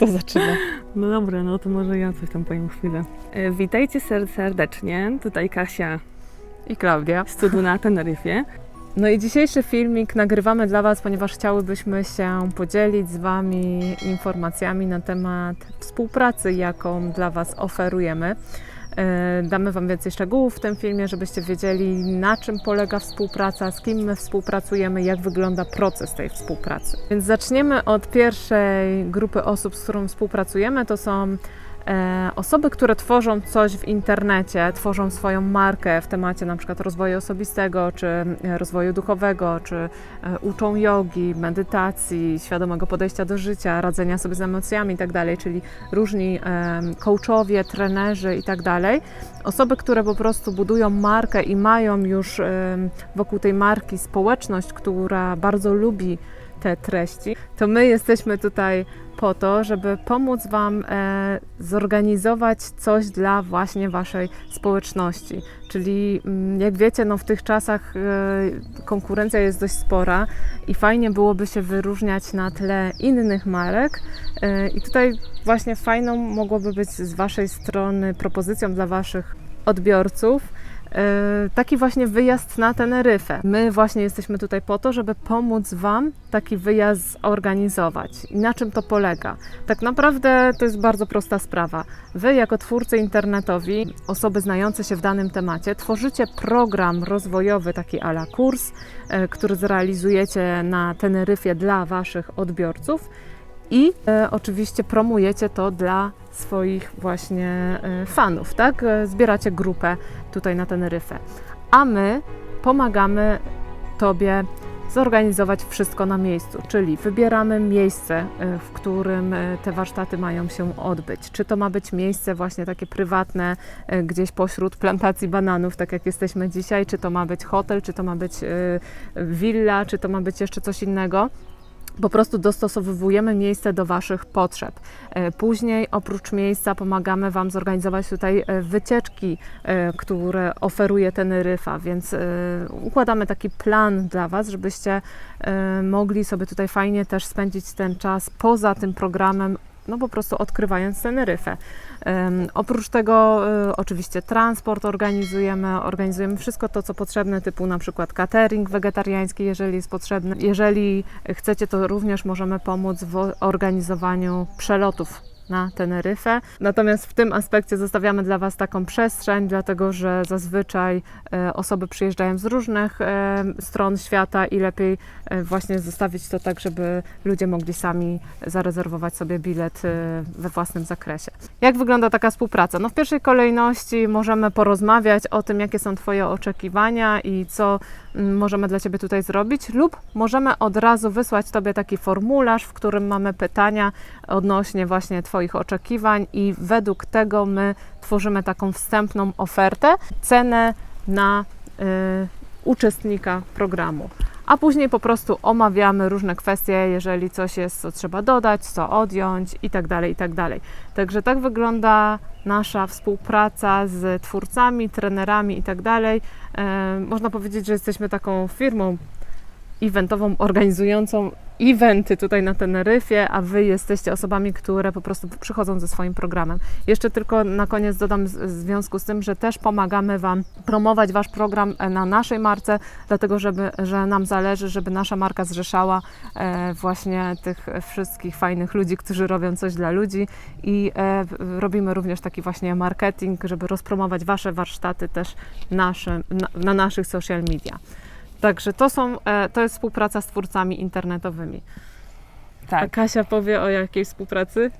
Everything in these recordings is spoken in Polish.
kto zaczyna? No dobra, no to może ja coś tam powiem chwilę. E, Witajcie ser- serdecznie, tutaj Kasia I Klaudia. z cudu na Teneryfie. No i dzisiejszy filmik nagrywamy dla Was, ponieważ chciałybyśmy się podzielić z Wami informacjami na temat współpracy, jaką dla Was oferujemy. E, Damy Wam więcej szczegółów w tym filmie, żebyście wiedzieli, na czym polega współpraca, z kim my współpracujemy, jak wygląda proces tej współpracy. Więc zaczniemy od pierwszej grupy osób, z którą współpracujemy. To są osoby, które tworzą coś w internecie, tworzą swoją markę w temacie na przykład rozwoju osobistego, czy e, rozwoju duchowego, czy e, uczą jogi, medytacji, świadomego podejścia do życia, radzenia sobie z emocjami itd., czyli różni e, coachowie, trenerzy itd. Osoby, które po prostu budują markę i mają już e, wokół tej marki społeczność, która bardzo lubi te treści, to my jesteśmy tutaj po to, żeby pomóc Wam e, zorganizować coś dla właśnie Waszej społeczności. Czyli mm, jak wiecie, no w tych czasach e, konkurencja jest dość spora i fajnie byłoby się wyróżniać na tle innych marek. E, I tutaj właśnie fajną mogłoby być z Waszej strony propozycją dla Waszych odbiorców taki właśnie wyjazd na Teneryfę. My właśnie jesteśmy tutaj po to, żeby pomóc Wam taki wyjazd zorganizować. I na czym to polega? Tak naprawdę to jest bardzo prosta sprawa. Wy, jako twórcy internetowi, osoby znające się w danym temacie, tworzycie program rozwojowy, taki ala kurs, e, który zrealizujecie na Teneryfie dla Waszych odbiorców i e, oczywiście promujecie to dla swoich właśnie e, fanów, tak? E, Zbieracie grupę tutaj na Teneryfę. A my pomagamy Tobie zorganizować wszystko na miejscu, czyli wybieramy miejsce, e, w którym e, te warsztaty mają się odbyć. Czy to ma być miejsce właśnie takie prywatne, gdzieś pośród plantacji bananów, tak jak jesteśmy dzisiaj, czy to ma być hotel, czy to ma być willa, czy to ma być jeszcze coś innego po prostu dostosowujemy miejsce do Waszych potrzeb. E, Później oprócz miejsca pomagamy Wam zorganizować tutaj e, wycieczki, e, które oferuje Teneryfa, więc układamy taki plan dla Was, żebyście mogli sobie tutaj fajnie też spędzić ten czas poza tym programem, no po prostu odkrywając Teneryfę. Oprócz tego e, oczywiście transport organizujemy, organizujemy wszystko to, co potrzebne, typu na przykład catering wegetariański, jeżeli jest potrzebny. Jeżeli chcecie, to również możemy pomóc w organizowaniu przelotów na Teneryfę. Natomiast w tym aspekcie zostawiamy dla Was taką przestrzeń, dlatego że zazwyczaj e, osoby przyjeżdżają z różnych e, stron świata i lepiej e, właśnie zostawić to tak, żeby ludzie mogli sami zarezerwować sobie bilet we własnym zakresie. Jak wygląda taka współpraca? No w pierwszej kolejności możemy porozmawiać o tym, jakie są Twoje oczekiwania i co mm, możemy dla Ciebie tutaj zrobić, lub możemy od razu wysłać Tobie taki formularz, w którym mamy pytania odnośnie właśnie Twoich oczekiwań i według tego my tworzymy taką wstępną ofertę, cenę na y, uczestnika programu. A później po prostu omawiamy różne kwestie, jeżeli coś jest, co trzeba dodać, co odjąć i tak dalej, i tak. Także tak wygląda nasza współpraca z twórcami, trenerami i tak. E, Można powiedzieć, że jesteśmy taką firmą eventową, organizującą eventy tutaj na Teneryfie, a Wy jesteście osobami, które po prostu przychodzą ze swoim programem. Jeszcze tylko na koniec dodam w związku z tym, że też pomagamy Wam promować Wasz program e, na naszej marce, dlatego żeby, że nam zależy, żeby nasza marka zrzeszała e, właśnie tych wszystkich fajnych ludzi, którzy robią coś dla ludzi i e, robimy również taki właśnie marketing, żeby rozpromować Wasze warsztaty też na, na naszych social media. Także to są, e, to jest współpraca z twórcami internetowymi. A Tak, Kasia powie o jakiej współpracy?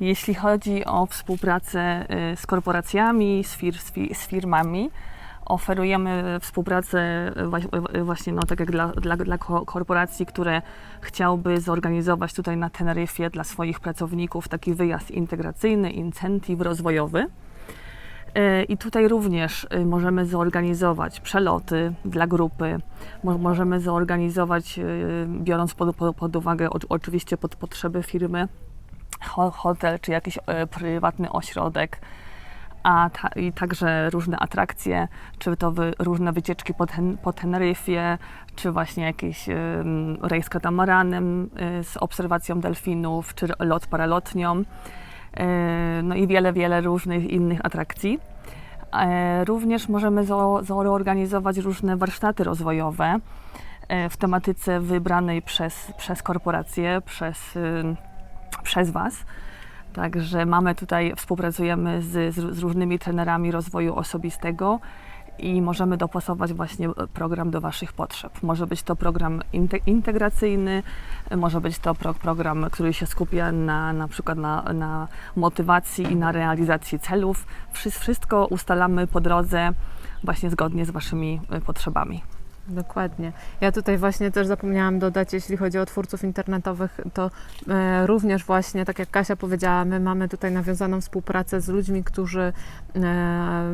jeśli chodzi o współpracę y, z korporacjami, z, fir, z, fi, z firmami, oferujemy współpracę y, y, właśnie, no, tak jak dla, dla, dla ko- korporacji, które chciałby zorganizować tutaj na Teneryfie dla swoich pracowników taki wyjazd integracyjny, incentyw rozwojowy. E, I tutaj również y, możemy zorganizować przeloty dla grupy, mo- możemy zorganizować, y, biorąc pod, pod, uwagę oczywiście pod potrzeby firmy, ho, hotel czy jakiś e, prywatny ośrodek, a ta, i także różne atrakcje, czy to wy, różne wycieczki po, ten, po Teneryfie, czy właśnie jakiś rejs katamaranem z obserwacją delfinów, czy lot paralotnią, no i wiele, wiele różnych innych atrakcji. E, Również możemy zo- zorganizować różne warsztaty rozwojowe e, w tematyce wybranej przez, przez korporacje, przez, ym, przez Was. Także mamy tutaj, współpracujemy z, z różnymi trenerami rozwoju osobistego i możemy dopasować właśnie program do Waszych potrzeb. Może być to program inte- integracyjny, może być to pro- program, który się skupia na, na przykład na, na motywacji i na realizacji celów. Wszy- Wszystko ustalamy po drodze właśnie zgodnie z Waszymi y, potrzebami. Dokładnie. Ja tutaj właśnie też zapomniałam dodać, jeśli chodzi o twórców internetowych, to e, również właśnie, tak jak Kasia powiedziała, my mamy tutaj nawiązaną współpracę z ludźmi, którzy e,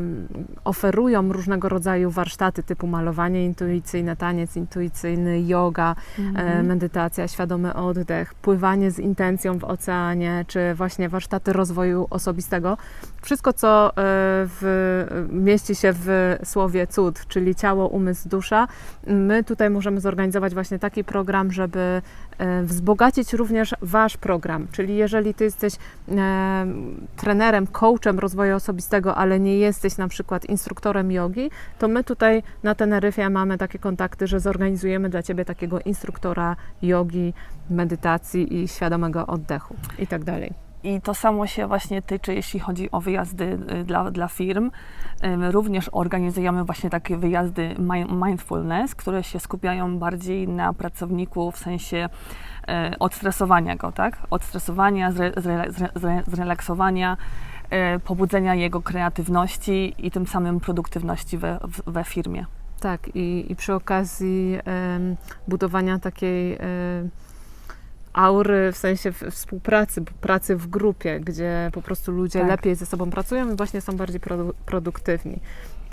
oferują różnego rodzaju warsztaty typu malowanie intuicyjne, taniec intuicyjny, yoga, e, medytacja, świadomy oddech, pływanie z intencją w oceanie, czy właśnie warsztaty rozwoju osobistego. Wszystko, co e, w, mieści się w słowie cud, czyli ciało, umysł, dusza. My tutaj możemy zorganizować właśnie taki program, żeby e, wzbogacić również Wasz program. Czyli jeżeli Ty jesteś e, trenerem, coachem rozwoju osobistego, ale nie jesteś na przykład instruktorem jogi, to my tutaj na Teneryfie mamy takie kontakty, że zorganizujemy dla Ciebie takiego instruktora jogi, medytacji i świadomego oddechu i tak dalej. I to samo się właśnie tyczy, jeśli chodzi o wyjazdy y, dla, dla firm. Również organizujemy właśnie takie wyjazdy mi- mindfulness, które się skupiają bardziej na pracowniku w sensie e, odstresowania go, tak? Odstresowania, zre, zre, zre, zre, zrelaksowania, e, pobudzenia jego kreatywności i tym samym produktywności we, we firmie. Tak, i, i przy okazji budowania takiej aury, w sensie współpracy, pracy w grupie, gdzie po prostu ludzie Tak. lepiej ze sobą pracują i właśnie są bardziej produ- produktywni.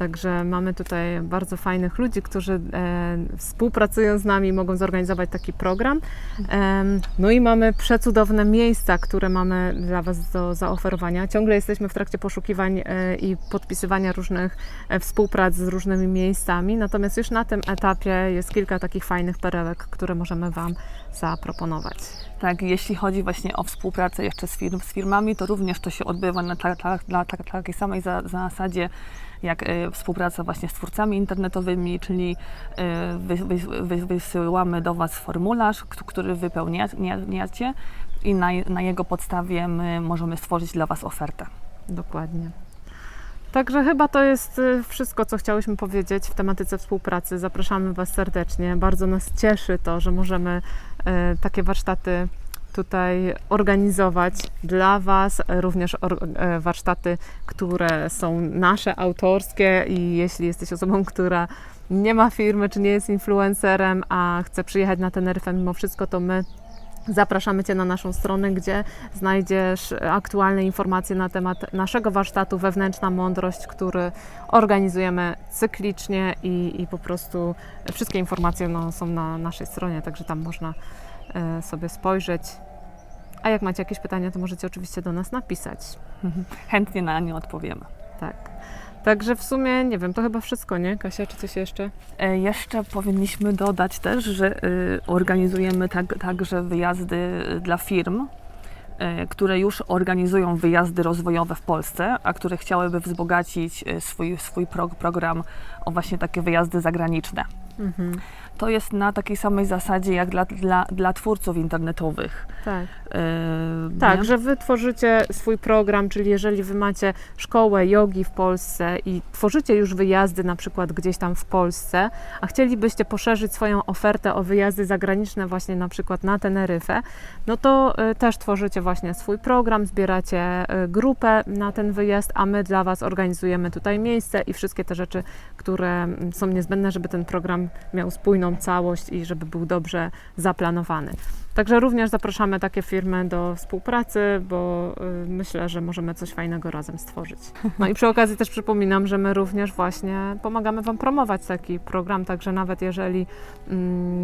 Także mamy tutaj bardzo fajnych ludzi, którzy e, współpracują z nami, mogą zorganizować taki program. No i mamy przecudowne miejsca, które mamy dla Was do zaoferowania. Ciągle jesteśmy w trakcie poszukiwań e, i podpisywania różnych e, współprac z różnymi miejscami, natomiast już na tym etapie jest kilka takich fajnych perełek, które możemy Wam zaproponować. Tak, jeśli chodzi właśnie o współpracę jeszcze z, firm, z firmami, to również to się odbywa na, ta, na ta, takiej samej za, zasadzie jak e, współpraca właśnie z twórcami internetowymi, czyli wy, wysyłamy do Was formularz, który wypełniacie i na, jego podstawie my możemy stworzyć dla Was ofertę. Dokładnie. Także chyba to jest y, wszystko, co chciałyśmy powiedzieć w tematyce współpracy. Zapraszamy Was serdecznie. Bardzo nas cieszy to, że możemy takie warsztaty tutaj organizować dla Was, również e, warsztaty, które są nasze, autorskie i jeśli jesteś osobą, która nie ma firmy, czy nie jest influencerem, a chce przyjechać na Teneryfę mimo wszystko, to my Zapraszamy Cię na naszą stronę, gdzie znajdziesz aktualne informacje na temat naszego warsztatu Wewnętrzna Mądrość, który organizujemy cyklicznie i, i po prostu wszystkie informacje no, są na naszej stronie, także tam można sobie spojrzeć. A jak macie jakieś pytania, to możecie oczywiście do nas napisać. Chętnie na nie odpowiemy. Tak. Także w sumie, nie wiem, to chyba wszystko, nie? Kasia, czy coś jeszcze? E, Jeszcze powinniśmy dodać też, że y, organizujemy tak, także wyjazdy y, dla firm, y, które już organizują wyjazdy rozwojowe w Polsce, a które chciałyby wzbogacić y, swój, swój pro, program o właśnie takie wyjazdy zagraniczne. Mhm. To jest na takiej samej zasadzie jak dla, dla, dla twórców internetowych. Tak. Y, Tak, nie? że wy tworzycie swój program, czyli jeżeli wy macie szkołę jogi w Polsce i tworzycie już wyjazdy na przykład gdzieś tam w Polsce, a chcielibyście poszerzyć swoją ofertę o wyjazdy zagraniczne właśnie na przykład na Teneryfę, no to y, też tworzycie właśnie swój program, zbieracie y, grupę na ten wyjazd, a my dla was organizujemy tutaj miejsce i wszystkie te rzeczy, które mm, są niezbędne, żeby ten program miał spójną całość i żeby był dobrze zaplanowany. Także również zapraszamy takie firmy do współpracy, bo y, myślę, że możemy coś fajnego razem stworzyć. No i przy okazji też przypominam, że my również właśnie pomagamy Wam promować taki program, także nawet jeżeli mm,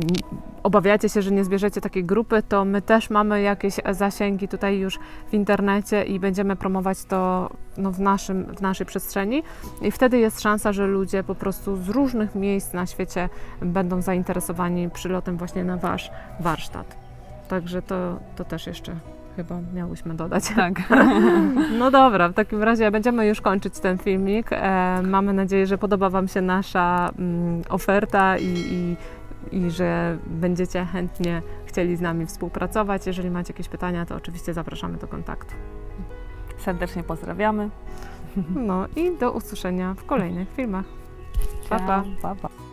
obawiacie się, że nie zbierzecie takiej grupy, to my też mamy jakieś zasięgi tutaj już w internecie i będziemy promować to no, w, naszym, w naszej przestrzeni. I wtedy jest szansa, że ludzie po prostu z różnych miejsc na świecie będą zainteresowani przylotem właśnie na Wasz warsztat. Także to, to też jeszcze chyba miałyśmy dodać. Tak. No dobra, w takim razie będziemy już kończyć ten filmik. E, mamy nadzieję, że podoba Wam się nasza mm, oferta i, i, i że będziecie chętnie chcieli z nami współpracować. Jeżeli macie jakieś pytania, to oczywiście zapraszamy do kontaktu. Serdecznie pozdrawiamy. No i do usłyszenia w kolejnych filmach. Pa, pa. pa, pa.